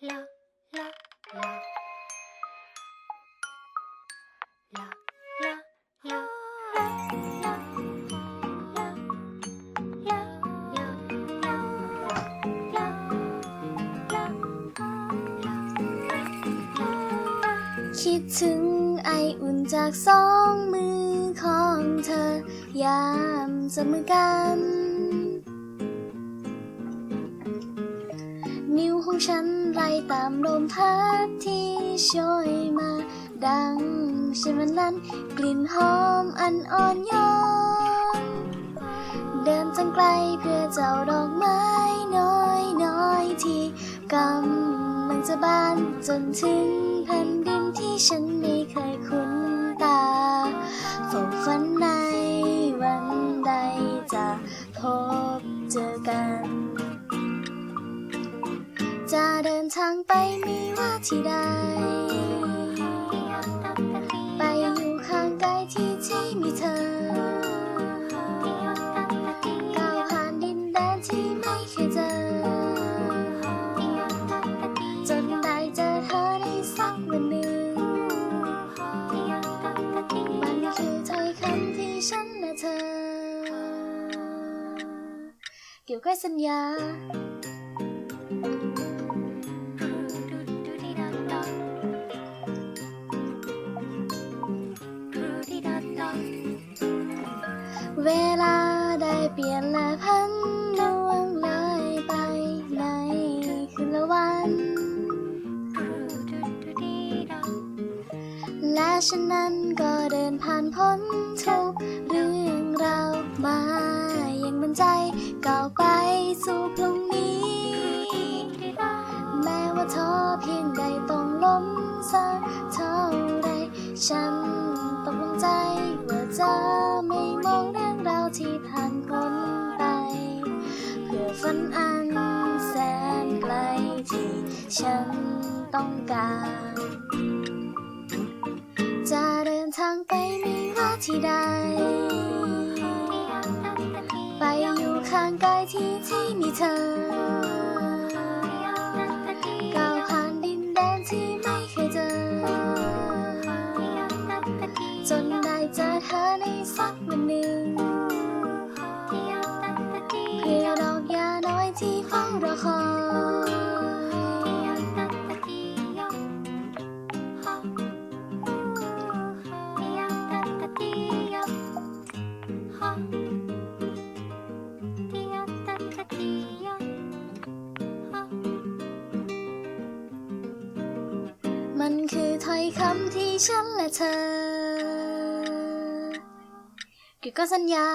la la la la la la คิดถึงไออุ่นจากสองมือของเธอยามเสมอกัน นิ้วของฉันไล่ตามลมพัดที่โชยมา ดังเช่นวันนั้น กลิ่นหอมอันอ่อนโยน เดินจังไกลเพื่อเจ้าดอกไม้น้อยน้อยที่กำลังจะบานจนถึงแผ่นดินที่ฉันไม่เคยคุ้นตาเฝ้าฝันในวันใดจะพบเจอกัน จะเดินทางไปม่ว่าที่ใด ไปอยู่ข้างกายที่ที่มีเธอ ก้าวผ่านดินแดนที่ไม่เคยเจอ จนได้เจอเธอในสักวันหนึ่ง มันคือถ้อยคำที่ฉันและเธอ เกี่ยวกับสัญญา ปลี่ยนและพันลวงเลยไปในคืนละวัน และฉันนั้นก็เดินผ่านพ้นทุกเรื่องราวมาอย่างมั่นใจก้าวไปสู่พรุ่งนี้ แม้ว่าท้อเพียงใดต้องล้มสักเท่าไรฉันตกลงใจว่าจะไม่มองเรื่องราวที่ผ่าน อฝันอันแสนไกลที่ฉันต้องการ จะเดินทางไปไม่ว่าที่ใด ไปอยู่ข้างกายที่ที่มีเธอ ก้าวผ่านดินแดนที่ไม่เคยเจอ จนได้เจอเธอในสักวันหนึ่ง มันคือถ้อยคำที่ฉันและเธอ กี่กับสัญญา